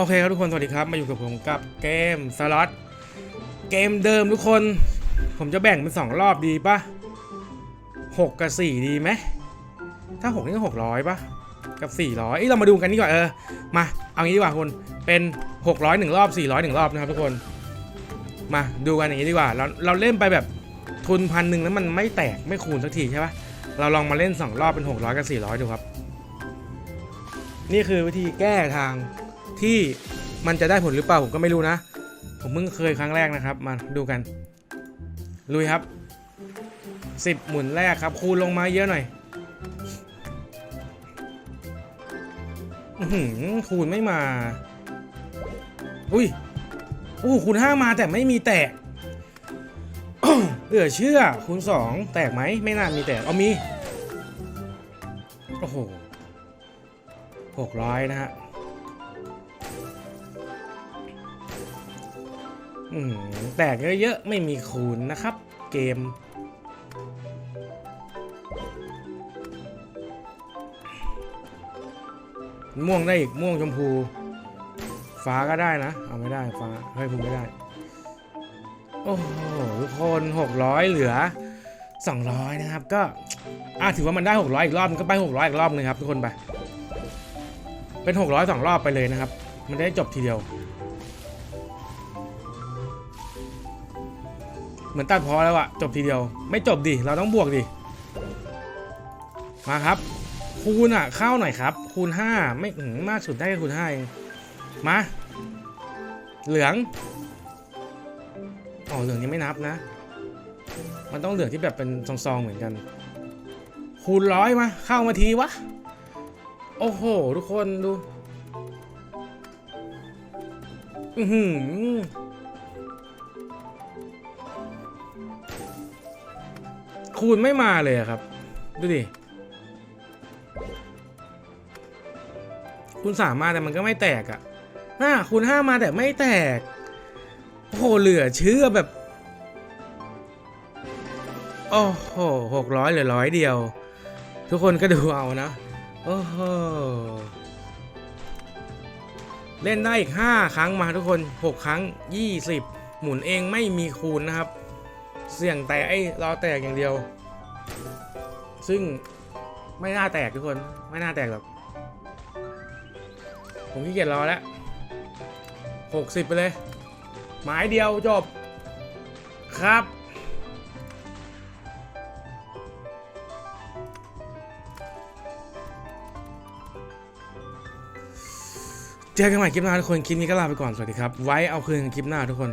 โอเคครับทุกคนสวัสดีครับมาอยู่กับผมกับเกมสล็อตเกมเดิมทุกคน ผมจะแบ่งเป็นสองรอบดีปะหกกับสี่ดีไหมถ้าหกนี่ก็หกร้อยปะกับสี่ร้อยเอ้ยเรามาดูกันนี่ก่อนเออมาเอางี้ดีกว่าคุณเป็นหกร้อยหนึ่งรอบสี่ร้อยหนึ่งรอบนะครับทุกคน มาดูกันอย่างนี้ดีกว่าเราเราเล่นไปแบบทุนพันหนึ่งแล้วมันไม่แตกไม่คูณสักทีใช่ปะเราลองมาเล่นสองรอบเป็นหกร้อยกับสี่ร้อยดูครับ นี่คือวิธีแก้ทาง ที่มันจะได้ผลหรือเปล่าผมก็ไม่รู้นะ ผมเพิ่งเคยครั้งแรกนะครับ มาดูกัน ลุยครับ 10 หมุนแรกครับ คูณลงมาเยอะหน่อยคูณไม่มา อุ้ยอู้คูณ5มาแต่ไม่มีแตกเหลือเชื่อคูณ2แตกไหมไม่น่ามีแตกเอามี โอ้โหหกร้อยนะฮะ แตกเยอะๆ ไม่มีคูณนะครับ เกม ม่วงได้อีก ม่วงชมพู ฟ้าก็ได้นะ เอาไม่ได้ฟ้าเฮ้ยผมไม่ได้ โอ้โหทุกคนหกร้อยเหลือสองร้อยนะครับ ก็อะถือว่ามันได้หกร้อยอีกรอบมันก็ไปหกร้อยอีกรอบนึงครับ ทุกคนไป เป็นหกร้อยสองรอบไปเลยนะครับ มันได้จบทีเดียว เหมือนตัดพอแล้วอะจบทีเดียว ไม่จบดิ เราต้องบวกดิ มาครับ คูณอะเข้าหน่อยครับ คูณ 5 ไม่หือมากสุดได้แค่คูณ5เองมา เหลืองอ๋อเหลืองยังไม่นับนะ มันต้องเหลืองที่แบบเป็นซองๆเหมือนกัน คูณร้อยมา เข้ามาทีวะ โอ้โห ทุกคนดู อือหือ คูณไม่มาเลยครับ ดูดิคูณสามมาแต่มันก็ไม่แตกอะน่าคูณห้ามาแต่ไม่แตกโอ้โหเหลือเชื่อแบบ โอ้โหหกร้อยเหลือร้อยเดียว ทุกคนก็ดูเอานะ โอ้โห เล่นได้อีก5ครั้งมาทุกคน6ครั้ง20หมุนเองไม่มีคูณนะครับ เสี่ยงแต่ไอ้รอแตกอย่างเดียว ซึ่งไม่น่าแตกทุกคนไม่น่าแตกหรอก ผมขี้เกียจรอแล้ว60ไปเลย หมายเดียวจบ ครับ เจอกันใหม่คลิปหน้าทุกคน คลิปนี้ก็ลาไปก่อน สวัสดีครับ ไว้เอาคืนคลิปหน้าทุกคน